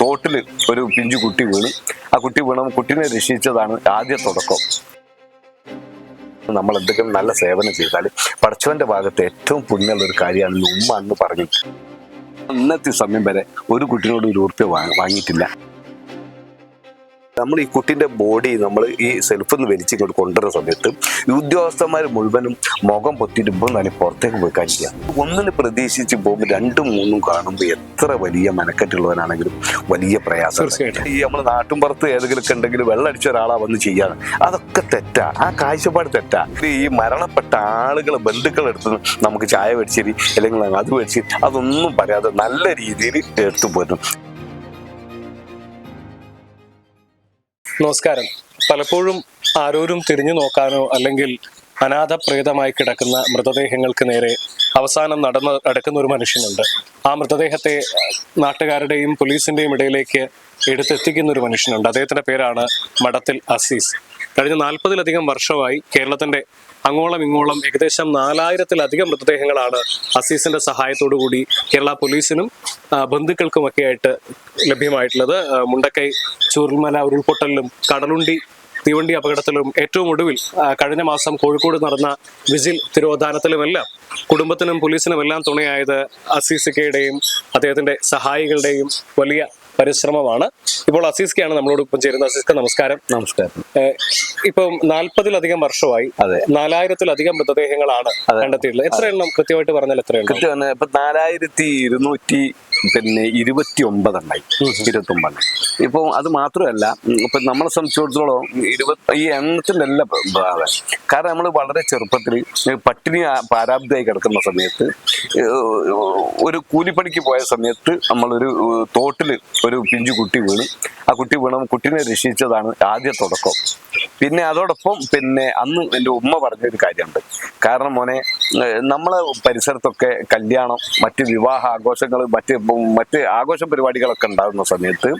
തോട്ടിൽ ഒരു പിഞ്ചു കുട്ടി വീണു. ആ കുട്ടി വീണ കുട്ടീനെ രക്ഷിച്ചതാണ് ആദ്യ തുടക്കം. നമ്മൾ എന്തെങ്കിലും നല്ല സേവനം ചെയ്താൽ പടച്ചവന്റെ ഭാഗത്ത് ഏറ്റവും പുണ്യമുള്ള ഒരു കാര്യമാണ് ഉമ്മ എന്ന് പറഞ്ഞു ഇന്നത്തെ സമയം വരെ ഒരു കുട്ടിനോട് ഒരു ഉറുപ്പ്യ വാങ്ങിയിട്ടില്ല. നമ്മൾ ഈ കുട്ടിന്റെ ബോഡി നമ്മൾ ഈ സെൽഫിൽ നിന്ന് വലിച്ച് ഇങ്ങോട്ട് കൊണ്ടുവരുന്ന സമയത്ത് ഈ ഉദ്യോഗസ്ഥന്മാർ മുഴുവനും മുഖം പൊത്തിയിട്ട് ഇപ്പം നല്ല പുറത്തേക്ക് പോയി കഴിക്കുക ഒന്നിന് പ്രതീക്ഷിച്ച് പോകുമ്പോൾ രണ്ടും മൂന്നും കാണുമ്പോൾ എത്ര വലിയ മെനക്കെട്ടുള്ളവനാണെങ്കിലും വലിയ പ്രയാസം ഈ നമ്മൾ നാട്ടുംപുറത്ത് ഏതെങ്കിലും ഒക്കെ ഉണ്ടെങ്കിൽ വെള്ളം അടിച്ച ഒരാളാ വന്ന് ചെയ്യാറ് അതൊക്കെ തെറ്റാ. ആ കാഴ്ചപ്പാട് തെറ്റാ. ഈ മരണപ്പെട്ട ആളുകൾ ബന്ധുക്കളെടുത്ത് നമുക്ക് ചായ മേടിച്ചിരി അല്ലെങ്കിൽ അത് മേടിച്ചിരി അതൊന്നും പറയാതെ നല്ല രീതിയിൽ എടുത്തു പോരുന്നു. നമസ്കാരം. പലപ്പോഴും ആരോരും തിരിഞ്ഞു നോക്കാനോ അല്ലെങ്കിൽ അനാഥപ്രേതമായി കിടക്കുന്ന മൃതദേഹങ്ങൾക്ക് നേരെ അവസാനം നടന്ന് നടക്കുന്ന ഒരു മനുഷ്യനുണ്ട്. ആ മൃതദേഹത്തെ നാട്ടുകാരുടെയും പോലീസിന്റെയും ഇടയിലേക്ക് എടുത്തെത്തിക്കുന്ന ഒരു മനുഷ്യനുണ്ട്. അദ്ദേഹത്തിന്റെ പേരാണ് മഠത്തിൽ അസീസ്. കഴിഞ്ഞ നാൽപ്പതിലധികം വർഷമായി കേരളത്തിന്റെ അങ്ങോളം ഇങ്ങോളം ഏകദേശം നാലായിരത്തിലധികം മൃതദേഹങ്ങളാണ് അസീസിന്റെ കൂടി കേരള പോലീസിനും ബന്ധുക്കൾക്കുമൊക്കെ ആയിട്ട് ലഭ്യമായിട്ടുള്ളത്. മുണ്ടക്കൈ ചൂരൽമല ഉരുൾപൊട്ടലിലും കടലുണ്ടി തീവണ്ടി അപകടത്തിലും ഏറ്റവും ഒടുവിൽ കഴിഞ്ഞ മാസം കോഴിക്കോട് നടന്ന വിജിൽ തിരോധാനത്തിലുമെല്ലാം കുടുംബത്തിനും പോലീസിനുമെല്ലാം തുണയായത് അസീസിക്കയുടെയും അദ്ദേഹത്തിന്റെ സഹായികളുടെയും വലിയ പരിശ്രമമാണ്. ഇപ്പോൾ അസീസ്കയാണ് നമ്മളോടൊപ്പം ചേരുന്നത്. അസീസ്ക നമസ്കാരം. നമസ്കാരം. ഇപ്പം നാൽപ്പതിലധികം വർഷമായി അതെ. നാലായിരത്തിലധികം മൃതദേഹങ്ങളാണ് കണ്ടെത്തിയിട്ടുള്ളത്. എത്ര എണ്ണം കൃത്യമായിട്ട് പറഞ്ഞാൽ എത്ര എണ്ണം ഇപ്പൊ നാലായിരത്തി ഇരുന്നൂറ്റി പിന്നെ ഇരുപത്തി ഒമ്പതെണ്ണായി ഇരുപത്തി ഒമ്പതെണ്ണം ഇപ്പൊ അത് മാത്രമല്ല ഇപ്പൊ നമ്മളെ സംബന്ധിച്ചിടത്തോളം ഇരുപത്തി ഈ എണ്ണത്തിന്റെ അല്ല കാരണം നമ്മൾ വളരെ ചെറുപ്പത്തിൽ പട്ടിണി പാരാബ്ദായി കിടക്കുന്ന സമയത്ത് ഒരു കൂലിപ്പണിക്ക് പോയ സമയത്ത് നമ്മളൊരു തോട്ടിൽ ഒരു പിഞ്ചു കുട്ടി വീണ്. ആ കുട്ടി വീണ കുട്ടീനെ രക്ഷിച്ചതാണ് ആദ്യ തുടക്കം. പിന്നെ അതോടൊപ്പം പിന്നെ അന്ന് എന്റെ ഉമ്മ പറഞ്ഞൊരു കാര്യമുണ്ട്. കാരണം മോനെ നമ്മളെ പരിസരത്തൊക്കെ കല്യാണം മറ്റ് വിവാഹ ആഘോഷങ്ങൾ മറ്റ് മറ്റ് ആഘോഷ പരിപാടികളൊക്കെ ഉണ്ടാകുന്ന സമയത്ത്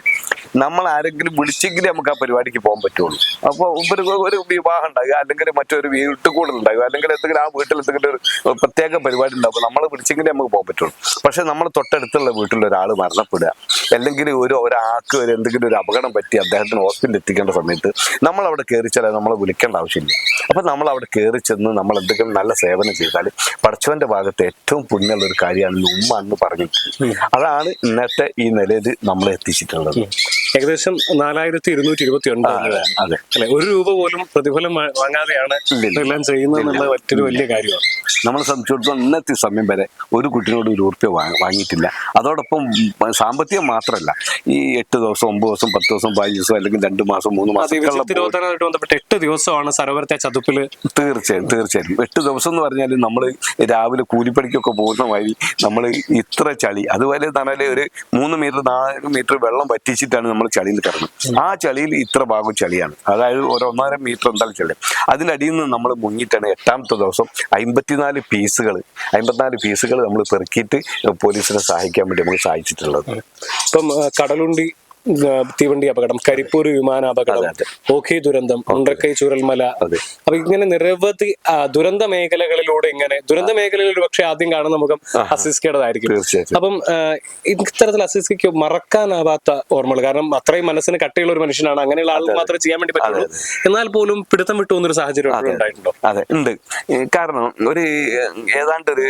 നമ്മൾ ആരെങ്കിലും വിളിച്ചെങ്കിലും നമുക്ക് ആ പരിപാടിക്ക് പോകാൻ പറ്റുള്ളൂ. അപ്പോൾ ഒരു ഒരു വിവാഹം ഉണ്ടാകുക അല്ലെങ്കിൽ മറ്റൊരു വീട്ടുകൂടൽ ഉണ്ടാകുക അല്ലെങ്കിൽ എന്തെങ്കിലും ആ വീട്ടിൽ എന്തെങ്കിലും ഒരു പ്രത്യേക പരിപാടി ഉണ്ടാകും നമ്മൾ വിളിച്ചെങ്കിലേ നമുക്ക് പോകാൻ പറ്റുള്ളൂ. പക്ഷെ നമ്മൾ തൊട്ടടുത്തുള്ള വീട്ടിൽ ഒരാൾ മരണപ്പെടുക അല്ലെങ്കിൽ ഒരു ഒരാൾക്ക് ഒരു എന്തെങ്കിലും ഒരു അപകടം പറ്റി അദ്ദേഹത്തിന് ഹോസ്പിറ്റലിൽ എത്തിക്കേണ്ട സമയത്ത് നമ്മൾ അവിടെ കയറി ചെല്ലാൻ നമ്മളെ വിളിക്കേണ്ട ആവശ്യമില്ല. അപ്പൊ നമ്മൾ അവിടെ കയറി ചെന്ന് നമ്മൾ എന്തെങ്കിലും നല്ല സേവനം ചെയ്താൽ പടച്ചവന്റെ ഭാഗത്ത് ഏറ്റവും പുണ്യമുള്ള ഒരു കാര്യമാണ് ഉമ്മ എന്ന് പറഞ്ഞു അതാണ് ഇന്നത്തെ ഈ നിലയിൽ നമ്മൾ എത്തിച്ചിട്ടുള്ളത്. ഏകദേശം നാലായിരത്തി ഇരുന്നൂറ്റി ഇരുപത്തി ഒൻപത് അല്ലെ? ഒരു രൂപ പോലും പ്രതിഫലം വാങ്ങാതെയാണ്. ഇതെല്ലാം ചെയ്യുന്നത് മറ്റൊരു വലിയ കാര്യമാണ്. നമ്മളെ സംബന്ധിച്ചിടത്തോളം ഇന്നത്തെ സമയം വരെ ഒരു കുട്ടിനോട് ഒരു ഉറുപ്പ്യ വാങ്ങിയിട്ടില്ല. അതോടൊപ്പം സാമ്പത്തികം മാത്രമല്ല ഈ എട്ട് ദിവസം ഒമ്പത് ദിവസം പത്ത് ദിവസം പതിനഞ്ച് ദിവസം അല്ലെങ്കിൽ രണ്ട് മാസം മൂന്ന് മാസം ബന്ധപ്പെട്ട് എട്ട് ദിവസമാണ് സരോവരത്തെ ചതുപ്പിൽ തീർച്ചയായും തീർച്ചയായും. എട്ട് ദിവസം എന്ന് പറഞ്ഞാൽ നമ്മൾ രാവിലെ കൂലിപ്പണിക്കൊക്കെ പോകുന്ന വഴി നമ്മൾ ഇത്ര ചളി. അതുപോലെ തന്നെ ഒരു മൂന്ന് മീറ്റർ നാല് മീറ്റർ വെള്ളം പറ്റിച്ചിട്ടാണ് നമ്മൾ ചളിയിൽ കിടന്നു ആ ചളിയിൽ ഇത്ര ഭാഗം ചളിയാണ്. അതായത് ഒരു ഒന്നര മീറ്റർ എന്തായാലും ചളി? അതിനടിയിൽ നിന്ന് നമ്മൾ മുങ്ങിയിട്ടാണ് എട്ടാമത്തെ ദിവസം അമ്പത്തിനാല് പീസുകൾ അമ്പത്തിനാല് പീസുകൾ നമ്മൾ പെറുക്കിയിട്ട് പോലീസിനെ സഹായിക്കാൻ വേണ്ടി നമ്മൾ സഹായിച്ചിട്ടുള്ളത് ഇപ്പം കടലുണ്ടി തീവണ്ടി അപകടം കരിപ്പൂർ വിമാന അപകടം ഓഖി ദുരന്തം മുണ്ടക്കൈ ചൂരൽമല. അപ്പൊ ഇങ്ങനെ നിരവധി ദുരന്ത മേഖലകളിലൂടെ ഇങ്ങനെ ദുരന്ത മേഖലകളിൽ പക്ഷെ ആദ്യം കാണുന്ന മുഖം അസിസ്കയുടേതായിരിക്കും അപ്പം ഇത്തരത്തിൽ അസിസ്കയ്ക്ക് മറക്കാനാവാത്ത ഓർമ്മകൾ കാരണം അത്രയും മനസ്സിന് കട്ടിയുള്ള ഒരു മനുഷ്യനാണ്. അങ്ങനെയുള്ള ആളുകൾ മാത്രമേ ചെയ്യാൻ വേണ്ടി പറ്റുള്ളൂ. എന്നാൽ പോലും പിടുത്തം വിട്ടു പോകുന്ന ഒരു സാഹചര്യം ഉണ്ടായിട്ടുണ്ടോ? അതെ ഉണ്ട്. കാരണം ഒരു ഏതാണ്ട് ഒരു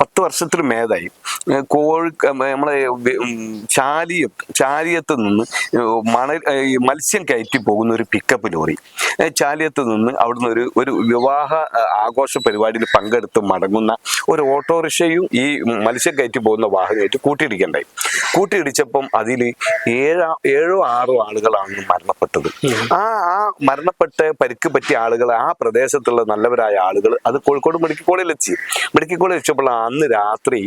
പത്ത് വർഷത്തിന് മേതായി കോഴി നമ്മളെ ചാലിയും ഉം, ചാലിയം ചാലിയത്ത് നിന്ന് മണൽ മത്സ്യം കയറ്റി പോകുന്ന ഒരു പിക്കപ്പ് ലോറി. ചാലിയത്ത് നിന്ന് അവിടുന്ന് ഒരു ഒരു വിവാഹ ആഘോഷ പരിപാടിയിൽ പങ്കെടുത്ത് മടങ്ങുന്ന ഒരു ഓട്ടോറിക്ഷയും ഈ മത്സ്യം കയറ്റി പോകുന്ന വാഹനമായിട്ട് കൂട്ടിയിടിക്കണ്ടായി. കൂട്ടിയിടിച്ചപ്പം അതിൽ ഏഴാ ഏഴോ ആറോ ആളുകളാണ് മരണപ്പെട്ടത്. ആ ആ മരണപ്പെട്ട പരിക്ക് പറ്റിയ ആളുകൾ ആ പ്രദേശത്തുള്ള നല്ലവരായ ആളുകൾ അത് കോഴിക്കോട് മെഡിക്കൽ കോളേജിൽ എത്തി. മെഡിക്കൽ കോളേജിൽ എത്തിയപ്പോൾ അന്ന് രാത്രി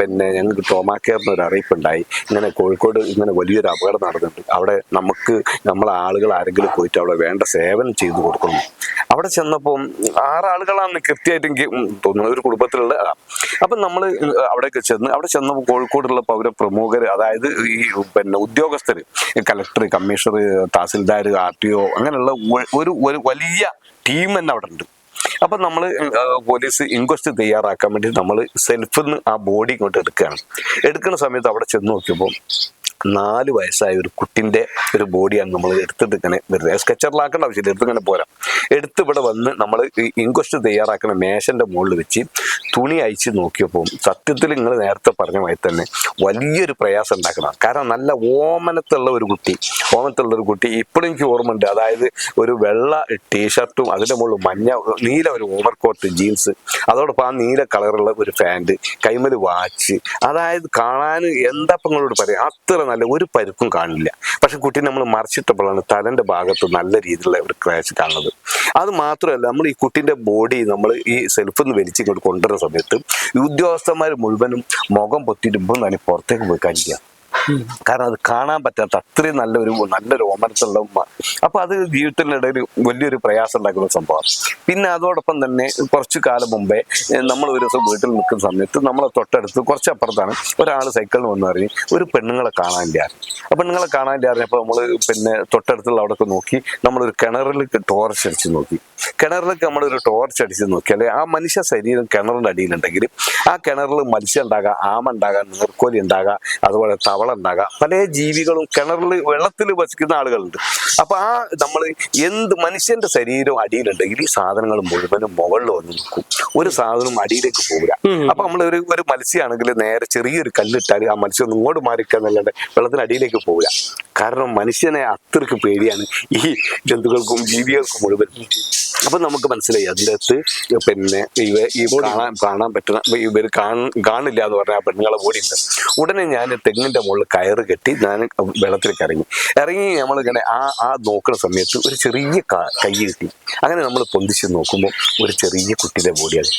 പിന്നെ ഞങ്ങൾക്ക് ട്രോമാ കെയറിന് ഒരു അറിയിപ്പുണ്ടായി. ഇങ്ങനെ കോഴിക്കോട് ഇങ്ങനെ വലിയൊരു അപകടം നടന്നിട്ടുണ്ട്. അവിടെ നമുക്ക് നമ്മളെ ആളുകൾ ആരെങ്കിലും പോയിട്ട് അവിടെ വേണ്ട സേവനം ചെയ്തു കൊടുക്കുന്നു. അവിടെ ചെന്നപ്പോൾ ആറാളുകളാണ് കൃത്യമായിട്ട് തോന്നുന്നത് ഒരു കുടുംബത്തിലുള്ള. അപ്പം നമ്മൾ അവിടേക്ക് ചെന്ന് അവിടെ ചെന്നപ്പോൾ കോഴിക്കോടുള്ള പൗര പ്രമുഖർ അതായത് ഈ പിന്നെ ഉദ്യോഗസ്ഥർ collector commissioner tahsildar R T O അങ്ങനെയുള്ള ഒരു ഒരു വലിയ ടീം തന്നെ അവിടെ ഉണ്ട്. അപ്പൊ നമ്മൾ പോലീസ് ഇൻക്വസ്റ്റ് തയ്യാറാക്കാൻ വേണ്ടി നമ്മൾ സെൽഫിൽ നിന്ന് ആ ബോഡി ഇങ്ങോട്ട് എടുക്കുകയാണ്. എടുക്കുന്ന സമയത്ത് അവിടെ ചെന്ന് നോക്കിയപ്പോൾ നാല് വയസ്സായ ഒരു കുട്ടിന്റെ ഒരു ബോഡിയാണ് നമ്മൾ എടുത്തിട്ട് ഇങ്ങനെ വെറുതെ. സ്കെച്ചറിലാക്കേണ്ട ആവശ്യമില്ല എടുത്ത് ഇങ്ങനെ പോരാ. എടുത്ത് ഇവിടെ വന്ന് നമ്മൾ ഇൻക്വസ്റ്റ് തയ്യാറാക്കുന്ന മേശന്റെ മുകളിൽ വെച്ച് തുണി അയച്ച് നോക്കിയപ്പോൾ സത്യത്തിൽ നിങ്ങൾ നേരത്തെ പറഞ്ഞ മാതിരി തന്നെ വലിയൊരു പ്രയാസം ഉണ്ടാക്കണം. കാരണം നല്ല ഓമനത്തുള്ള ഒരു കുട്ടി ഓമനത്തുള്ള ഒരു കുട്ടി ഇപ്പോഴും എനിക്ക് ഓർമ്മയുണ്ട്. അതായത് ഒരു വെള്ള ടീഷർട്ടും അതിന്റെ മുകളിൽ മഞ്ഞ നീല ഒരു ഓവർ കോട്ട് ജീൻസ് അതോടൊപ്പം ആ നീല കളറുള്ള ഒരു പാന്റ് കൈമൽ വാച്ച്. അതായത് കാണാൻ എന്താ ഇപ്പം നിങ്ങളോട് പറയാം? അത്ര നല്ല ഒരു പരുക്കും കാണില്ല. പക്ഷെ കുട്ടി നമ്മൾ മറിച്ചിട്ടപ്പോഴാണ് തലന്റെ ഭാഗത്ത് നല്ല രീതിയിലുള്ള ഒരു ക്രാച്ച് കാണുന്നത്. അത് മാത്രമല്ല നമ്മൾ ഈ കുട്ടിന്റെ ബോഡി നമ്മൾ ഈ സെൽഫിൽ നിന്ന് വലിച്ച് ഇങ്ങോട്ട് കൊണ്ടുവരുന്ന സമയത്ത് ഉദ്യോഗസ്ഥന്മാർ മുഴുവനും മുഖം പൊത്തിയിടുമ്പോൾ തന്നെ പുറത്തേക്ക് പോയി കഴിക്കുക കാരണം അത് കാണാൻ പറ്റാത്ത അത്രയും നല്ലൊരു നല്ലൊരു ഓമനത്തുള്ള ഉമ്മ. അപ്പൊ അത് ജീവിതത്തിനിടയിൽ വലിയൊരു പ്രയാസം ഉണ്ടാക്കുന്ന സംഭവം പിന്നെ അതോടൊപ്പം തന്നെ കുറച്ചു കാലം മുമ്പേ നമ്മൾ ഒരു ദിവസം വീട്ടിൽ നിൽക്കുന്ന സമയത്ത് നമ്മളെ തൊട്ടടുത്ത് കുറച്ച് അപ്പുറത്താണ് ഒരാൾ സൈക്കിളിൽ വന്നു പറഞ്ഞ് ഒരു പെണ്ണുങ്ങളെ കാണാനില്ലായിരുന്നു ആ പെണ്ണുങ്ങളെ കാണാനില്ല അറിഞ്ഞപ്പോൾ നമ്മൾ പിന്നെ തൊട്ടടുത്തുള്ള അവിടെയൊക്കെ നോക്കി നമ്മളൊരു കിണറിൽ ടോർച്ച് അടിച്ച് നോക്കി. കിണറിലേക്ക് നമ്മളൊരു ടോർച്ച് അടിച്ച് നോക്കിയാൽ ആ മനുഷ്യ ശരീരം കിണറിന്റെ അടിയിലുണ്ടെങ്കിൽ ആ കിണറിൽ മത്സ്യം ഉണ്ടാകാം ആമ ഉണ്ടാകാം നീർക്കോലി ഉണ്ടാകാം അതുപോലെ തവള ഉണ്ടാകാം പല ജീവികളും കിണറിൽ വെള്ളത്തിൽ വസിക്കുന്ന ആളുകളുണ്ട്. അപ്പൊ ആ നമ്മൾ എന്ത് മനുഷ്യന്റെ ശരീരം അടിയിലുണ്ടെങ്കിൽ ഈ സാധനങ്ങൾ മുഴുവനും മുകളിൽ വന്ന് നിൽക്കും. ഒരു സാധനം അടിയിലേക്ക് പോകില്ല അപ്പൊ നമ്മൾ ഒരു ഒരു മത്സ്യമാണെങ്കിൽ നേരെ ചെറിയൊരു കല്ലിട്ടാൽ ആ മത്സ്യം ഒന്ന് ഇങ്ങോട്ട് മാറിക്കാന്നല്ലാണ്ട് വെള്ളത്തിന് അടിയിലേക്ക് പോകില്ല കാരണം മനുഷ്യനെ അത്രയ്ക്ക് പേടിയാണ് ഈ ജന്തുക്കൾക്കും ജീവികൾക്കും മുഴുവൻ അപ്പൊ നമുക്ക് മനസ്സിലായി. അതിന്റെ അകത്ത് പിന്നെ ഇവ ഈ കാണാൻ കാണാൻ പറ്റുന്ന ഇവർ കാണില്ല എന്ന് പറഞ്ഞാൽ ആ പെണ്ണുങ്ങളെ ബോഡി ഉടനെ ഞാൻ തെങ്ങിന്റെ മുകളിൽ കയറ് കെട്ടി ഞാൻ വെള്ളത്തിലേക്ക് ഇറങ്ങി. ഇറങ്ങി നമ്മളിങ്ങനെ ആ ആ നോക്കുന്ന സമയത്ത് ഒരു ചെറിയ ക- കിട്ടി. അങ്ങനെ നമ്മൾ പൊന്തിച്ച് നോക്കുമ്പോൾ ഒരു ചെറിയ കുട്ടിയുടെ ബോഡിയാണ്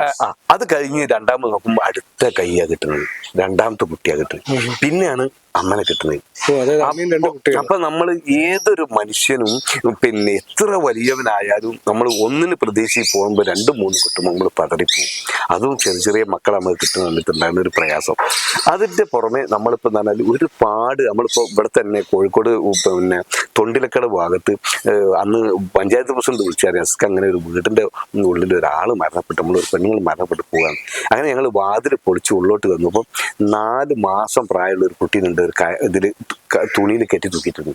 ആ, ആ, അത് കഴിഞ്ഞ് രണ്ടാമത് നോക്കുമ്പോൾ അടുത്ത കൈയാ കിട്ടുന്നത്. രണ്ടാമത്തെ കുട്ടിയാ കിട്ടുന്നത്. പിന്നെയാണ് അമ്മനെ കിട്ടുന്നത്. അപ്പൊ നമ്മൾ ഏതൊരു മനുഷ്യനും പിന്നെ എത്ര വലിയവനായാലും നമ്മൾ ഒന്നിന് പ്രതീക്ഷയിൽ പോകുമ്പോൾ രണ്ട് മൂന്ന് കിട്ടുമ്പോൾ നമ്മൾ പതറിപ്പോവും. അതും ചെറിയ ചെറിയ മക്കൾ നമ്മൾ കിട്ടുന്ന വന്നിട്ടുണ്ടായിരുന്ന ഒരു പ്രയാസം. അതിന്റെ പുറമെ നമ്മളിപ്പോ എന്ന് പറഞ്ഞാൽ ഒരുപാട് നമ്മളിപ്പോ ഇവിടെ തന്നെ കോഴിക്കോട് പിന്നെ തൊണ്ടിലക്കട ഭാഗത്ത് അന്ന് പഞ്ചായത്ത് പ്രസിഡന്റ് വിളിച്ചാൽ എസ്ക്ക് അങ്ങനെ ഒരു വീടിന്റെ ഉള്ളിൽ ഒരാൾ മരണപ്പെട്ടു. നമ്മൾ ഒരു പെണ്ണുങ്ങൾ മരണപ്പെട്ടു പോവുകയാണ്. അങ്ങനെ ഞങ്ങൾ വാതിൽ പൊളിച്ച് ഉള്ളോട്ട് വന്നപ്പോൾ നാല് മാസം പ്രായമുള്ള ഒരു കുട്ടീനുണ്ട്. ഇതിൽ തുണിയിൽ കെട്ടി തൂക്കിയിട്ടുണ്ട്.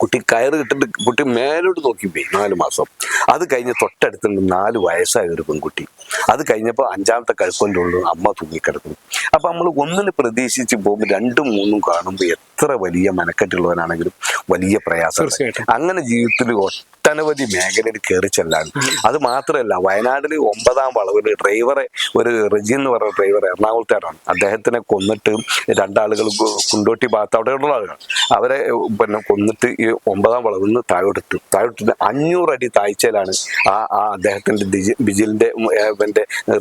കുട്ടി കയറ് കിട്ടിട്ട് കുട്ടി മേലോട്ട് നോക്കി പോയി നാല് മാസം. അത് കഴിഞ്ഞ് തൊട്ടടുത്ത് നാല് വയസ്സായ ഒരു പെൺകുട്ടി. അത് കഴിഞ്ഞപ്പോൾ അഞ്ചാമത്തെ കഴുക്കൊണ്ടുള്ള അമ്മ തൂങ്ങിക്കിടക്കുന്നു. അപ്പൊ നമ്മൾ ഒന്നിന് പ്രതീക്ഷിച്ച് പോകുമ്പോൾ രണ്ടും മൂന്നും കാണുമ്പോൾ എത്ര വലിയ മനക്കെട്ടുള്ളവനാണെങ്കിലും വലിയ പ്രയാസം അങ്ങനെ ജീവിതത്തിൽ ഒട്ടനവധി മേഖലയിൽ കയറി ചെല്ലാൻ. അത് മാത്രമല്ല വയനാട്ടിൽ ഒമ്പതാം വളവിൽ ഡ്രൈവറെ ഒരു റിജി എന്ന് പറയുന്ന ഡ്രൈവർ എറണാകുളത്തേടാണ് അദ്ദേഹത്തിനെ കൊന്നിട്ട് രണ്ടാളുകൾ കുണ്ടോട്ടി ഭാഗത്ത് അവിടെയുള്ള ആളുകൾ. അവരെ പിന്നെ കൊന്നിട്ട് ഈ ഒമ്പതാം വളവിൽ നിന്ന് താഴോട്ടിട്ടു താഴോട്ടിട്ട് അഞ്ഞൂറ് അടി താഴ്ചയിലാണ് ആ ആ അദ്ദേഹത്തിന്റെ ബിജിലിന്റെ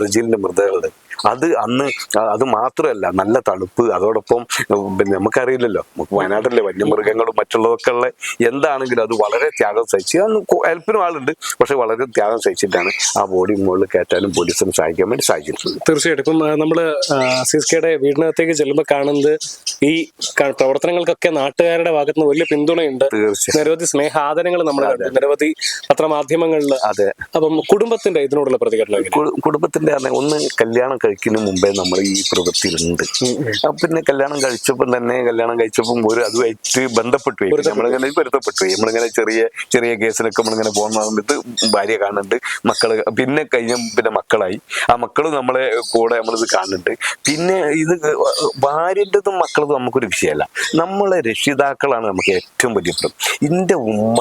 റിജിലിന്റെ മൃതകളുടെ അത് അന്ന് അത് മാത്രമല്ല നല്ല തണുപ്പ് അതോടൊപ്പം പിന്നെ നമുക്കറിയില്ലല്ലോ നമുക്ക് വയനാട്ടിലെ വന്യമൃഗങ്ങളും മറ്റുള്ളതൊക്കെ ഉള്ള എന്താണെങ്കിലും അത് വളരെ ത്യാഗം സഹിച്ച് ഹെൽപ്പിനും ആളുണ്ട് പക്ഷെ വളരെ ത്യാഗം സഹിച്ചിട്ടാണ് ആ ബോഡി മുകളിൽ കയറ്റാനും പോലീസിന് സഹായിക്കാൻ വേണ്ടി സാധിച്ചിട്ടുള്ളത്. തീർച്ചയായിട്ടും. ഇപ്പം നമ്മൾ സിസ്കയുടെ വീടിനകത്തേക്ക് ചെല്ലുമ്പോൾ കാണുന്നത് ഈ പ്രവർത്തനങ്ങൾക്കൊക്കെ നാട്ടുകാരുടെ ഭാഗത്തുനിന്ന് വലിയ പിന്തുണയുണ്ട്. തീർച്ചയായും. നിരവധി സ്നേഹാദരങ്ങൾ നമ്മൾ കണ്ടു നിരവധി പത്രമാധ്യമങ്ങളിൽ അതെ. അപ്പം കുടുംബത്തിന്റെ ഇതിനോടുള്ള പ്രതികരണം കുടുംബത്തിന്റെ ഒന്ന് കല്യാണം കഴിക്കുന്നതിന് മുമ്പേ നമ്മൾ ഈ പ്രവൃത്തിയിലുണ്ട്. പിന്നെ കല്യാണം കഴിച്ചപ്പം തന്നെ കല്യാണം കഴിച്ചപ്പം ഒരു അതുമായിട്ട് ബന്ധപ്പെട്ടു പോയി. നമ്മളിങ്ങനെ പൊരുത്തപ്പെട്ടു പോയി. നമ്മളിങ്ങനെ ചെറിയ ചെറിയ കേസിലൊക്കെ നമ്മളിങ്ങനെ പോകുന്ന സമയത്ത് ഭാര്യ കാണുന്നുണ്ട്. മക്കൾ പിന്നെ കഴിഞ്ഞ പിന്നെ മക്കളായി. ആ മക്കൾ നമ്മളെ കൂടെ നമ്മളിത് കാണുന്നുണ്ട്. പിന്നെ ഇത് ഭാര്യന്റെതും മക്കളതും നമുക്കൊരു വിഷയമല്ല. നമ്മളെ രക്ഷിതാക്കളാണ് നമുക്ക് ഏറ്റവും വലിയ പ്രശ്നം എന്റെ ഉമ്മ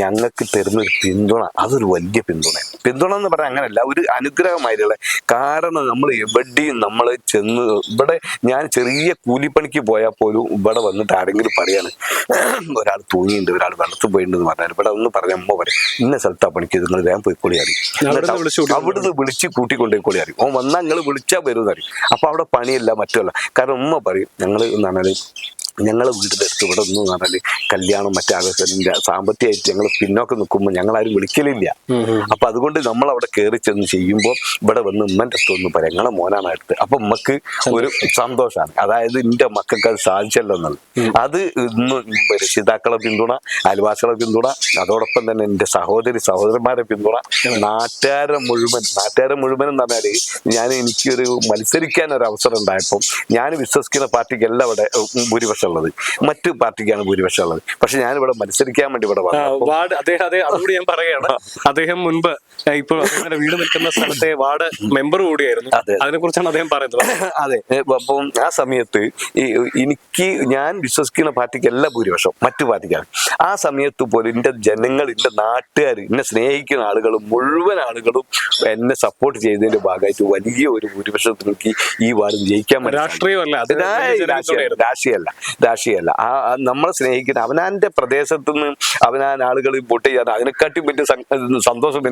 ഞങ്ങൾക്ക് തരുന്ന ഒരു പിന്തുണ അതൊരു വലിയ പിന്തുണ പിന്തുണ എന്ന് പറഞ്ഞാൽ അങ്ങനെയല്ല ഒരു അനുഗ്രഹമായിട്ടുള്ള കാരണം നമ്മൾ എവിടെയും നമ്മൾ ചെന്ന് ഇവിടെ ഞാൻ ചെറിയ കൂലിപ്പണിക്ക് പോയാൽ പോലും ഇവിടെ വന്നിട്ട് ആരെങ്കിലും പറയാണ് ഒരാൾ തൂങ്ങിയിട്ടുണ്ട് ഒരാൾ വെള്ളത്തിൽ പോയിട്ടുണ്ടെന്ന് പറഞ്ഞാൽ ഇവിടെ ഒന്ന് പറഞ്ഞ അമ്മ പറയും ഇന്ന സ്ഥലത്താ പണിക്ക് നിങ്ങൾ വേഗം പോയിക്കോളി അറിയും അവിടുന്ന് വിളിച്ച് കൂട്ടിക്കൊണ്ടേക്കോളി അറിയും ഓൻ വന്നാൽ നിങ്ങൾ വിളിച്ചാൽ വരുമെന്ന് അറിയും അപ്പൊ അവിടെ പണിയല്ല മറ്റല്ല കാരണം ഉമ്മ പറയും ഞങ്ങൾ എന്താണ് ഞങ്ങളെ വീട്ടിൽ അടുത്ത് ഇവിടെ ഒന്നും പറഞ്ഞാൽ കല്യാണം മറ്റാകത്തിന്റെ സാമ്പത്തികമായിട്ട് ഞങ്ങൾ പിന്നോക്കം നിൽക്കുമ്പോൾ ഞങ്ങൾ ആരും വിളിക്കലില്ല അപ്പൊ അതുകൊണ്ട് നമ്മൾ അവിടെ കയറി ചെന്ന് ചെയ്യുമ്പോൾ ഇവിടെ വന്ന് ഉമ്മന്റെ അടുത്ത് ഒന്ന് പറയാം ഞങ്ങളെ മോനാണ് അടുത്ത്. അപ്പൊ ഉമ്മക്ക് ഒരു സന്തോഷമാണ്. അതായത് എന്റെ മക്കൾക്ക് അത് സാധിച്ചല്ലോ എന്നുള്ളത് അത് ഇന്ന് രക്ഷിതാക്കളെ പിന്തുണ അയൽവാസികളെ പിന്തുണ അതോടൊപ്പം തന്നെ എന്റെ സഹോദരി സഹോദരന്മാരെ പിന്തുണ നാട്ടുകാരെ മുഴുവൻ നാട്ടുകാരെ മുഴുവൻ എന്ന് പറഞ്ഞാൽ ഞാൻ എനിക്കൊരു മത്സരിക്കാൻ ഒരു അവസരം ഉണ്ടായപ്പോൾ ഞാൻ വിശ്വസിക്കുന്ന പാർട്ടിക്ക് എല്ലാം അവിടെ ഭൂരിപക്ഷം ഉള്ളത് മറ്റ് പാർട്ടിക്കാണ് ഭൂരിപക്ഷം ഉള്ളത് പക്ഷെ ഞാൻ ഞാനിവിടെ മത്സരിക്കാൻ വേണ്ടി ഇവിടെ വാർഡ് അദ്ദേഹം അതെ അതുകൂടി ഞാൻ പറയുകയാണ്. അദ്ദേഹം മുൻപ് ഇപ്പോൾ അദ്ദേഹത്തിന്റെ വീട് നിൽക്കുന്ന സ്ഥലത്തെ വാർഡ് മെമ്പർ കൂടിയായിരുന്നു. അതെ. അതിനെ കുറിച്ചാണ് അദ്ദേഹം പറയുന്നത്. അതെ അപ്പം ആ സമയത്ത് എനിക്ക് ഞാൻ വിശ്വസിക്കുന്ന പാർട്ടിക്ക് എല്ലാ ഭൂരിപക്ഷം മറ്റു പാർട്ടിക്കാണ് ആ സമയത്ത് പോലും എന്റെ ജനങ്ങൾ എന്റെ നാട്ടുകാർ എന്നെ സ്നേഹിക്കുന്ന ആളുകളും മുഴുവൻ ആളുകളും എന്നെ സപ്പോർട്ട് ചെയ്തതിന്റെ ഭാഗമായിട്ട് വലിയ ഒരു ഭൂരിപക്ഷത്തിലേക്ക് ഈ വാർഡ് ജയിക്കാൻ. രാഷ്ട്രീയമല്ല രാഷ്ട്രീയമല്ല. രാഷ്ട്രീയമല്ല ആ നമ്മളെ സ്നേഹിക്കുന്ന അവനാന്റെ പ്രദേശത്ത് നിന്ന് അവനാൻ ആളുകൾ വോട്ട് ചെയ്യാൻ അതിനെക്കാട്ടി പറ്റിയ സന്തോഷം സന്തോഷം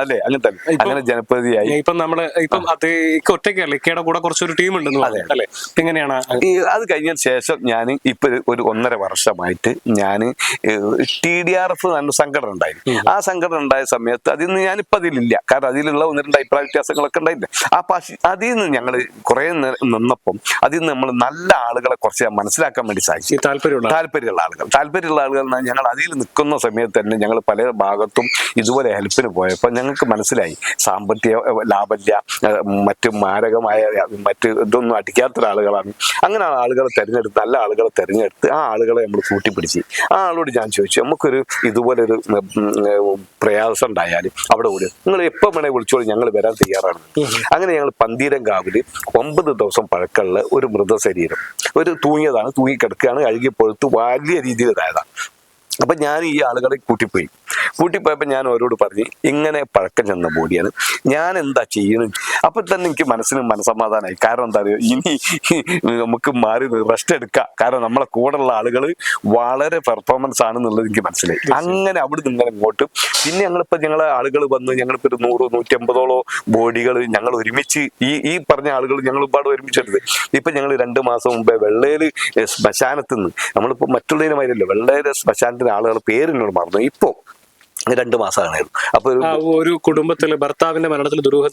അല്ലേ? അങ്ങനെ തന്നെ. അങ്ങനെ ജനപ്രതിയായി ഇപ്പം നമ്മൾ ഇപ്പം അത് ഒറ്റയ്ക്കല്ല ഇക്കയുടെ കൂടെ കുറച്ചൊരു ടീം ഉണ്ടെന്ന് അല്ലെ? എങ്ങനെയാണ് അത്. കഴിഞ്ഞതിന് ശേഷം ഞാൻ ഇപ്പൊ ഒരു ഒന്നര വർഷമായിട്ട് ഞാൻ ടി ഡി ആർ എഫ് എന്ന സംഘടന ഉണ്ടായിരുന്നു. ആ സംഘടന ഉണ്ടായ സമയത്ത് അതിൽ നിന്ന് ഞാനിപ്പോ അതിലില്ല. കാരണം അതിലുള്ള ഒന്ന് രണ്ട് അഭിപ്രായ വ്യത്യാസങ്ങളൊക്കെ ഉണ്ടായില്ല. ആ പക്ഷേ അതിൽ നിന്ന് ഞങ്ങൾ കുറെ നിന്നപ്പം അതിൽ നിന്ന് നമ്മൾ നല്ല ആളുകളെ കുറച്ച് മനസ്സിലാക്കാൻ വേണ്ടി സാധിച്ചു. താല്പര്യമുള്ള താല്പര്യമുള്ള ആളുകൾ. താല്പര്യമുള്ള ആളുകൾ ഞങ്ങൾ അതിൽ നിൽക്കുന്ന സമയത്ത് തന്നെ ഞങ്ങൾ പല ഭാഗത്തും ഇതുപോലെ ഹെൽപ്പിന് പോയപ്പോൾ ഞങ്ങൾക്ക് മനസ്സിലായി. സാമ്പത്തിക ലാഭല്യ ലാഭമില്ല മറ്റ് മാരകമായ മറ്റ് ഇതൊന്നും അടിക്കാത്ത ആളുകളാണ് അങ്ങനെ ആളുകളെ തിരഞ്ഞെടുത്ത് നല്ല ആളുകളെ തിരഞ്ഞെടുത്ത് ആ ആളുകളെ നമ്മൾ കൂട്ടിപ്പിടിച്ച്. ആ ആളോട് ഞാൻ ചോദിച്ചു നമുക്കൊരു ഇതുപോലെ ഒരു ഉം, ഉം, പ്രയാസം ഉണ്ടായാലും അവിടെ കൂടി നിങ്ങൾ എപ്പോൾ വേണേ വിളിച്ചോളൂ ഞങ്ങൾ വരാൻ തയ്യാറാണ്. അങ്ങനെ ഞങ്ങൾ പന്തീരം കാവിൽ ഒമ്പത് ദിവസം പഴക്കമുള്ള ഒരു മൃതശരീരം ഒരു തൂങ്ങിയതാണ് തൂങ്ങിക്കിടക്കുകയാണ് അഴുകി പൊഴുത്ത് വലിയ രീതിയിൽ ഇതായതാണ്. അപ്പൊ ഞാൻ ഈ ആളുകളെ കൂട്ടിപ്പോയി. കൂട്ടിപ്പോയപ്പോൾ ഞാൻ അവരോട് പറഞ്ഞു ഇങ്ങനെ പഴക്കം ചെന്ന ബോഡിയാണ്. ഞാൻ എന്താ ചെയ്യണം അപ്പൊ തന്നെ എനിക്ക് മനസ്സിന് മനസമാധാനമായി കാരണം എന്താ അറിയോ? ഇനി നമുക്ക് മാറി റെസ്റ്റ് എടുക്കാം. കാരണം നമ്മളെ കൂടെയുള്ള ആളുകൾ വളരെ പെർഫോമൻസ് ആണെന്നുള്ളത് എനിക്ക് മനസ്സിലായി. അങ്ങനെ അവിടെ നിന്ന് ഇങ്ങോട്ട്. പിന്നെ ഞങ്ങളിപ്പോ ഞങ്ങളെ ആളുകൾ വന്ന് ഞങ്ങളിപ്പോ ഒരു നൂറോ നൂറ്റമ്പതോളോ ബോഡികൾ ഞങ്ങൾ ഒരുമിച്ച് ഈ ഈ പറഞ്ഞ ആളുകൾ ഞങ്ങൾ ഒരുപാട് ഒരുമിച്ചെടുത്ത് ഇപ്പൊ ഞങ്ങൾ രണ്ട് മാസം മുമ്പേ വെള്ളേൽ ശ്മശാനത്ത് നിന്ന് നമ്മളിപ്പോ മറ്റുള്ളതിന് വെള്ളയിലെ വെള്ളേൽ ആളുകൾ പേരിനോട് മറന്നു. ഇപ്പൊ രണ്ട് മാസമാണായിരുന്നു അപ്പൊ ഒരു കുടുംബത്തിൽ ഭർത്താവിന്റെ മരണത്തിൽ ദുരൂഹത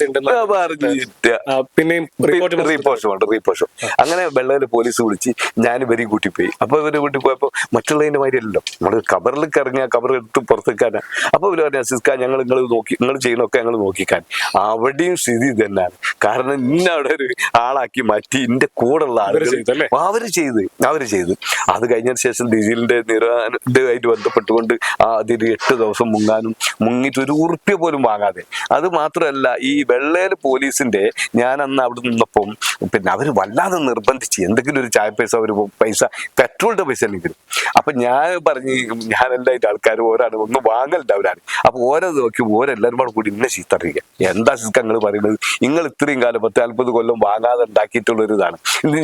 റീപോസ്റ്റ് അങ്ങനെ വെള്ളയിൽ പോലീസ് വിളിച്ച് ഞാൻ ഇവരെയും കൂട്ടിപ്പോയി. അപ്പൊ ഇവർ കൂട്ടി പോയപ്പോ മറ്റുള്ളതിന്റെ മാതിരിയല്ലോ നമ്മൾ കബറിൽ ഇറങ്ങിയ കബർ എടുത്ത് പുറത്തേക്കാനാ. അപ്പൊ ഇവർ പറഞ്ഞു സിസ്ക ഞങ്ങൾ നിങ്ങൾ നോക്കി നിങ്ങൾ ചെയ്യണമൊക്കെ ഞങ്ങൾ നോക്കിക്കാൻ. അവിടെയും സ്ഥിതി തന്നെയാണ് കാരണം ഇന്ന അവിടെ ഒരു ആളാക്കി മാറ്റി എന്റെ കൂടെയുള്ള ആളുകൾ അവർ ചെയ്ത് അവർ ചെയ്ത്. അത് കഴിഞ്ഞതിന് ശേഷം ഡിജിലിന്റെ നിരായിട്ട് ബന്ധപ്പെട്ടുകൊണ്ട് ആ അതിൽ എട്ട് ദിവസം മുങ്ങാനും മുങ്ങിട്ട് ഒരു ഉറുപ്പ്യ പോലും വാങ്ങാതെ. അത് മാത്രമല്ല ഈ വെള്ളേൽ പോലീസിന്റെ ഞാൻ അന്ന് അവിടെ നിന്നപ്പം പിന്നെ അവർ വല്ലാതെ നിർബന്ധിച്ച് എന്തെങ്കിലും ഒരു ചായ പൈസ ഒരു പൈസ പെട്രോളിന്റെ പൈസ അല്ലെങ്കിലും. അപ്പൊ ഞാൻ പറഞ്ഞ് ഞാൻ എല്ലായിട്ട് ആൾക്കാർ ഓരാണ് ഒന്ന് വാങ്ങലുണ്ട് അവരാണ്. അപ്പൊ ഓരോ നോക്കി ഓരെല്ലാവരും കൂടെ കൂടി ഇന്നെ ചീത്തറിയുക. എന്താ സിസ്ക നിങ്ങൾ പറയുന്നത് നിങ്ങൾ ഇത്രയും കാലം പത്ത് നാൽപ്പത് കൊല്ലം വാങ്ങാതെ ഉണ്ടാക്കിയിട്ടുള്ള ഒരു ഇതാണ്.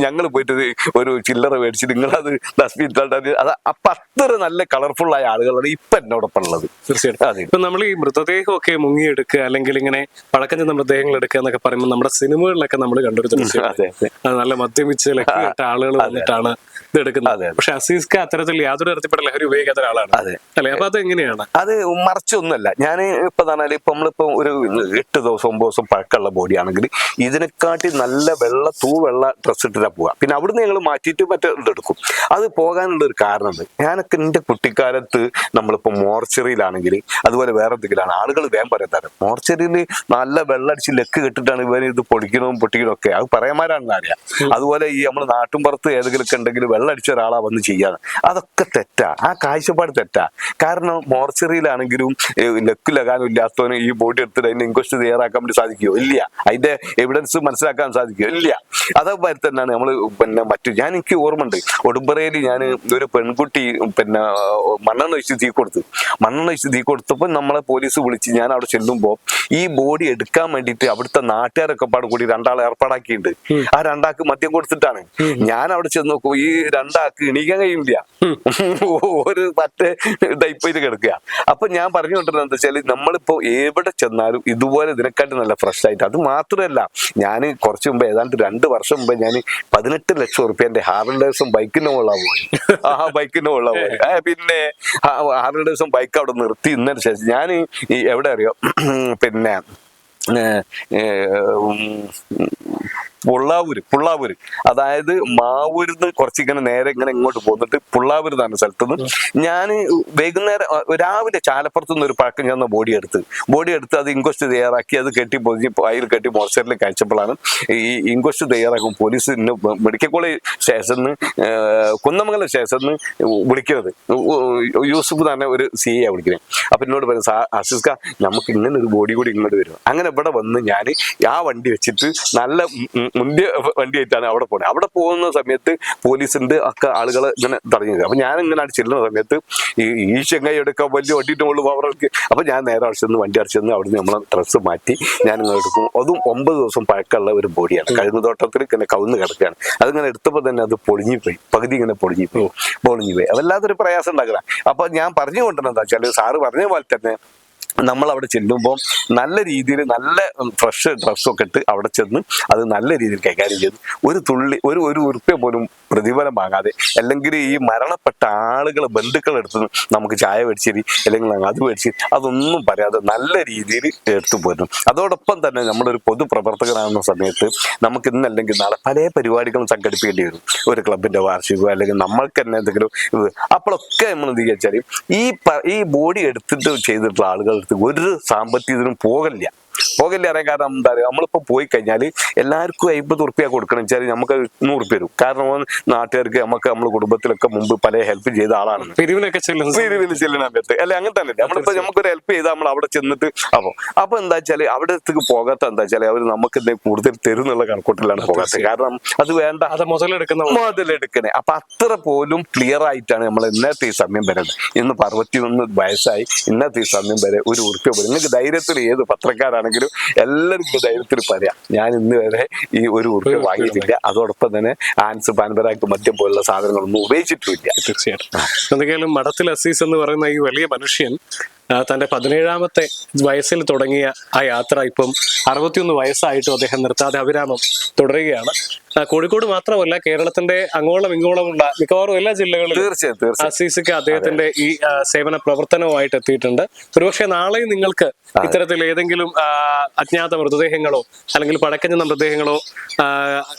ഞങ്ങൾ പോയിട്ട് ഒരു- ചില്ലറ മേടിച്ച് നിങ്ങളത് ഡസ്റ്റ്ബിൻ അത് അത്ര നല്ല കളർഫുൾ ആയ ആളുകളാണ് ഇപ്പൊ എന്നോടൊപ്പം ഉള്ളത്. തീർച്ചയായിട്ടും. ഇപ്പൊ നമ്മൾ ഈ മൃതദേഹം ഒക്കെ മുങ്ങിയെടുക്കുക അല്ലെങ്കിൽ ഇങ്ങനെ പഴക്കം ചെന്ന മൃതദേഹങ്ങൾ എടുക്കുക എന്നൊക്കെ പറയുമ്പോൾ നമ്മുടെ സിനിമകളിലൊക്കെ നമ്മൾ കണ്ടൊരു ദൃശ്യം അതെ നല്ല മദ്യപിച്ച് ലക്കിട്ട ആളുകൾ വന്നിട്ടാണ് ഇത് എടുക്കുന്നത് അതെ, അതെ. പക്ഷെ അസീസ്ക്ക് അത്തരത്തിൽ യാതൊരു തരത്തിൽപ്പെട്ട ലഹരി ഉപയോഗിക്കാത്ത ഒരാളാണ്. അതെ. അല്ലെ? അപ്പൊ അത് എങ്ങനെയാണ് അത് മറിച്ചൊന്നുമല്ല. ഞാൻ ഇപ്പൊ പറഞ്ഞാൽ ഇപ്പൊ നമ്മളിപ്പോ ഒരു എട്ട് ദിവസം ഒമ്പത് ദിവസം പഴക്കമുള്ള ബോഡി ആണെങ്കിൽ ഇതിനെക്കാട്ടി നല്ല വെള്ള തൂ വെള്ള ഡ്രസ് ഇട്ടിട്ടാ പോവുക. പിന്നെ അവിടുന്ന് ഞങ്ങൾ മാറ്റിയിട്ട് മറ്റേ ഇതെടുക്കും അത് പോകാനുള്ള ഒരു കാരണമുണ്ട് ഞാനൊക്കെ എന്റെ കുട്ടിക്കാലത്ത് നമ്മളിപ്പോ മോർച്ചറിയിലാണെങ്കിൽ അതുപോലെ വേറെ എന്തെങ്കിലും ആളുകൾ വേഗം പറയാൻ തരാം. മോർച്ചറിയിൽ നല്ല വെള്ളടിച്ച് ലെക്ക് കെട്ടിട്ടാണ് ഇവർ ഇത് പൊടിക്കണവും പൊട്ടിക്കണവും ഒക്കെ. അത് പറയാമാരാണെന്ന് അറിയാം. അതുപോലെ ഈ നമ്മൾ നാട്ടുംപുറത്ത് ഏതെങ്കിലും ഒക്കെ ഉണ്ടെങ്കിൽ വെള്ളടിച്ച ഒരാളാ വന്ന് ചെയ്യാന്ന് അതൊക്കെ തെറ്റാ. ആ കാഴ്ചപ്പാട് തെറ്റാ. കാരണം മോർച്ചറിയിലാണെങ്കിലും ലക്ക് ലകാനും ഇല്ലാത്തവന് ഈ ബോട്ട് എടുത്തിട്ട് അതിന്റെ ഇൻക്വസ്റ്റ് തയ്യാറാക്കാൻ വേണ്ടി സാധിക്കുമോ ഇല്ല. അതിന്റെ എവിഡൻസ് മനസ്സിലാക്കാൻ സാധിക്കുമോ ഇല്ല. അതേപോലെ തന്നെയാണ് നമ്മൾ പിന്നെ മറ്റു ഞാൻ എനിക്ക് ഓർമ്മയുണ്ട്. ഒടുമ്പറയിൽ ഞാൻ ഒരു പെൺകുട്ടി പിന്നെ മണ്ണെണ്ണ വെച്ച് തീ കൊടുത്തു. മണ്ണെണ്ണ വെച്ച് തീ കൊടുത്തപ്പോൾ നമ്മളെ പോലീസ് വിളിച്ച് ഞാൻ അവിടെ ചെല്ലുമ്പോൾ ഈ ബോഡി എടുക്കാൻ വേണ്ടിയിട്ട് അവിടുത്തെ നാട്ടുകാരൊക്കെ പാട് കൂടി രണ്ടാളെ ഏർപ്പാടാക്കിയിട്ടുണ്ട്. ആ രണ്ടാൾക്ക് മദ്യം കൊടുത്തിട്ടാണ്. ഞാൻ അവിടെ ചെന്ന് നോക്കും ഈ രണ്ടാൾക്ക് ഇണിക്കാൻ കഴിയില്ല ഒരു മറ്റേ ഡൈപ്പായിട്ട് കിടക്കുക. അപ്പൊ ഞാൻ പറഞ്ഞുകൊണ്ടിരുന്നത് എന്താ വെച്ചാൽ നമ്മളിപ്പോ എവിടെ ചെന്നാലും ഇതുപോലെ ഇതിനെക്കാട്ടി നല്ല ഫ്രഷ് ആയിട്ട്. അത് മാത്രമല്ല ഞാൻ കുറച്ച് മുമ്പ് ഏതാണ്ട് രണ്ട് വർഷം മുമ്പ് ഞാൻ പതിനെട്ട് ലക്ഷം റുപ്യന്റെ ഹാർഡേഴ്സും ബൈക്കിന്റെ മുകളിലാണ് പോയി ആ ബൈക്കിന്റെ മുകളിലാണ് പോയി ആ, പിന്നെ ഹാർഡേഴ്സും ബൈക്ക് അവിടെ നിർത്തി ഇന്നതിന് ശേഷം ഞാൻ എവിടെ അറിയോ? പിന്നെ പുള്ളാവൂര് പുള്ളാവൂര്. അതായത് മാവൂരിന്ന് കുറച്ചിങ്ങനെ നേരെ ഇങ്ങനെ ഇങ്ങോട്ട് പോന്നിട്ട് പുള്ളാവൂര് എന്നാണ് സ്ഥലത്ത് നിന്ന് ഞാൻ വൈകുന്നേരം രാവിലെ ചാലപ്പുറത്ത് നിന്ന് ഒരു പഴക്കം ചെന്ന ബോഡി എടുത്ത് ബോഡി എടുത്ത് അത് ഇൻക്വസ്റ്റ് തയ്യാറാക്കി അത് കെട്ടി പൊതിഞ്ഞ് അതിൽ കെട്ടി മോർച്ചറിൽ കഴിച്ചപ്പോഴാണ് ഈ ഇൻക്വസ്റ്റ് തയ്യാറാക്കും പോലീസ് ഇന്ന് മെഡിക്കൽ കോളേജ് സ്റ്റേഷനിൽ കുന്നമംഗലം സ്റ്റേഷനിൽ വിളിക്കുന്നത്. യൂസുഫ് തന്നെ ഒരു സി എ വിളിക്കുന്നത്. അപ്പൊ എന്നോട് പറയും സാ അസിസ്ക നമുക്ക് ഇങ്ങനെ ഒരു ബോഡി കൂടി ഇങ്ങോട്ട് വരും അങ്ങനെ ഇവിടെ വന്ന് ഞാൻ ആ വണ്ടി വെച്ചിട്ട് നല്ല മുന്തിയ വണ്ടി ആയിട്ടാണ് അവിടെ പോണേ. അവിടെ പോകുന്ന സമയത്ത് പോലീസിന്റെ ഒക്കെ ആളുകൾ ഇങ്ങനെ തടഞ്ഞു അപ്പൊ ഞാൻ ഇങ്ങനെ ചെല്ലുന്ന സമയത്ത് ഈ ഈ ചെങ്ങായി എടുക്കാൻ വലിയ വണ്ടിയിട്ട് മുകളിൽ പവർക്ക് അപ്പൊ ഞാൻ നേരെ അടിച്ചെന്ന് വണ്ടി അടിച്ചെന്ന് അവിടെ അവിടുന്ന് നമ്മളെ ഡ്രസ്സ് മാറ്റി ഞാൻ ഇങ്ങനെ എടുക്കും. അതും ഒമ്പത് ദിവസം പഴക്കമുള്ള ഒരു ബോഡിയാണ് കഴിഞ്ഞ തോട്ടത്തിൽ ഇങ്ങനെ കവുന്ന് കിടക്കുകയാണ്. അതിങ്ങനെ എടുത്തപ്പോൾ തന്നെ അത് പൊളിഞ്ഞു പോയി. പകുതി ഇങ്ങനെ പൊളിഞ്ഞു പോയി. പൊളിഞ്ഞു പോയി. അതല്ലാത്തൊരു പ്രയാസം ഉണ്ടാക്കുക അപ്പൊ ഞാൻ പറഞ്ഞു കൊണ്ടുവന്നത് എന്താ വെച്ചാൽ സാറ് പറഞ്ഞ പോലെ തന്നെ നമ്മൾ അവിടെ ചെല്ലുമ്പോൾ നല്ല രീതിയിൽ നല്ല ഫ്രഷ് ഡ്രസ്സൊക്കെ ഇട്ട് അവിടെ ചെന്ന് അത് നല്ല രീതിയിൽ കൈകാര്യം ചെയ്ത് ഒരു തുള്ളി ഒരു ഒരു ഉറുപ്പ്യ പോലും പ്രതിഫലം വാങ്ങാതെ അല്ലെങ്കിൽ ഈ മരണപ്പെട്ട ആളുകൾ ബന്ധുക്കളെടുത്ത് നമുക്ക് ചായ മേടിച്ചിരി അല്ലെങ്കിൽ അത് മേടിച്ച് അതൊന്നും പറയാതെ നല്ല രീതിയിൽ എടുത്തു പോരുന്നു അതോടൊപ്പം തന്നെ നമ്മളൊരു പൊതുപ്രവർത്തകനാകുന്ന സമയത്ത് നമുക്ക് ഇന്നല്ലെങ്കിൽ നാളെ പല പരിപാടികളും സംഘടിപ്പിക്കേണ്ടി വരും ഒരു ക്ലബിന്റെ വാർഷികമോ അല്ലെങ്കിൽ നമ്മൾക്ക് തന്നെ എന്തെങ്കിലും. അപ്പോഴൊക്കെ നമ്മൾ എന്ത് വെച്ചാൽ ഈ ഈ ബോഡി എടുത്തിട്ട് ചെയ്തിട്ടുള്ള അടുത്ത് ഒരു സാമ്പത്തിക സാമ്പത്തികത്തിനും പോകില്ല പോകില്ല അറിയാൻ കാരണം എന്താ പറയുക നമ്മളിപ്പോൾ പോയി കഴിഞ്ഞാൽ എല്ലാവർക്കും അമ്പത് ഉറുപ്പ്യ കൊടുക്കണം. വെച്ചാൽ നമുക്ക് നൂറ് ഉറുപ്പ്യ വരും കാരണം നാട്ടുകാർക്ക് നമുക്ക് നമ്മുടെ കുടുംബത്തിലൊക്കെ മുമ്പ് പല ഹെൽപ്പ് ചെയ്ത ആളാണ്. പിരിവിൽ ചെല്ലുന്ന അല്ലെ അങ്ങനെ തന്നെ. നമ്മളിപ്പോ നമുക്കൊരു ഹെൽപ്പ് ചെയ്താൽ നമ്മൾ അവിടെ ചെന്നിട്ട് അപ്പൊ അപ്പൊ എന്താ വെച്ചാൽ അവിടെ അടുത്തേക്ക് പോകാത്ത എന്താ വെച്ചാൽ അവർ നമുക്ക് എന്തെങ്കിലും കൂടുതൽ തരും എന്നുള്ള കണക്കൂട്ടിലാണ് പോകാത്തത്. കാരണം അത് വേണ്ട. അത് മുതലെടുക്കുന്ന മുതലെടുക്കണേ. അപ്പൊ അത്ര പോലും ക്ലിയർ ആയിട്ടാണ് നമ്മൾ ഇന്നത്തെ ഈ സമയം വരുന്നത്. ഇന്ന് അറുപത്തിയൊന്ന് വയസ്സായി. ഇന്നത്തെ ഈ സമയം വരെ ഒരു ഉറുപ്പ്യ പോലും. നിങ്ങൾക്ക് ധൈര്യത്തിൽ ഏത് പത്രക്കാരാണെങ്കിലും എല്ലാവർക്കും ധൈര്യത്തിൽ പറയാം. ഞാൻ ഇന്ന് വരെ ഈ ഒരു ഉറുപ്പ് വാങ്ങിയിട്ടില്ല. അതോടൊപ്പം തന്നെ ആൻസ് പാൻപരാക്ക് മദ്യം പോലുള്ള സാധനങ്ങളൊന്നും ഉപയോഗിച്ചിട്ടുമില്ല. തീർച്ചയായിട്ടും. എന്തെങ്കിലും മഠത്തിൽ അസീസ് എന്ന് പറയുന്ന ഈ വലിയ മനുഷ്യൻ തന്റെ പതിനേഴാമത്തെ വയസ്സിൽ തുടങ്ങിയ ആ യാത്ര ഇപ്പം അറുപത്തിയൊന്ന് വയസ്സായിട്ടും അദ്ദേഹം നിർത്താതെ അവിരാമം തുടരുകയാണ്. കോഴിക്കോട് മാത്രമല്ല കേരളത്തിന്റെ അങ്ങോളം ഇങ്ങോളമുള്ള മിക്കവാറും എല്ലാ ജില്ലകളിലും തീർച്ചയായും അസീസിക്ക് അദ്ദേഹത്തിന്റെ ഈ സേവന പ്രവർത്തനവുമായിട്ട് എത്തിയിട്ടുണ്ട്. ഒരുപക്ഷെ നാളെയും നിങ്ങൾക്ക് ഇത്തരത്തിൽ ഏതെങ്കിലും അജ്ഞാത മൃതദേഹങ്ങളോ അല്ലെങ്കിൽ പടക്കഞ്ഞ മൃതദേഹങ്ങളോ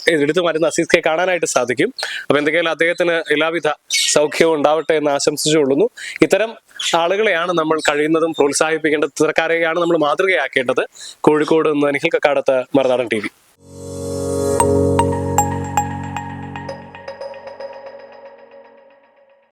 എടുത്തു മരുന്ന് അസീസ്ക്കെ കാണാനായിട്ട് സാധിക്കും. അപ്പൊ എന്തെങ്കിലും അദ്ദേഹത്തിന് എല്ലാവിധ സൗഖ്യവും ഉണ്ടാവട്ടെ എന്ന് ആശംസിച്ചുകൊള്ളുന്നു. ഇത്തരം ആളുകളെയാണ് നമ്മൾ കഴിയുന്നതും പ്രോത്സാഹിപ്പിക്കേണ്ടത്. ഇത്തരക്കാരെയാണ് നമ്മൾ മാതൃകയാക്കേണ്ടത്. കോഴിക്കോട് നിന്ന് നിഖിൽ കക്കാടത്ത് മറുനാടൻ ടി വി.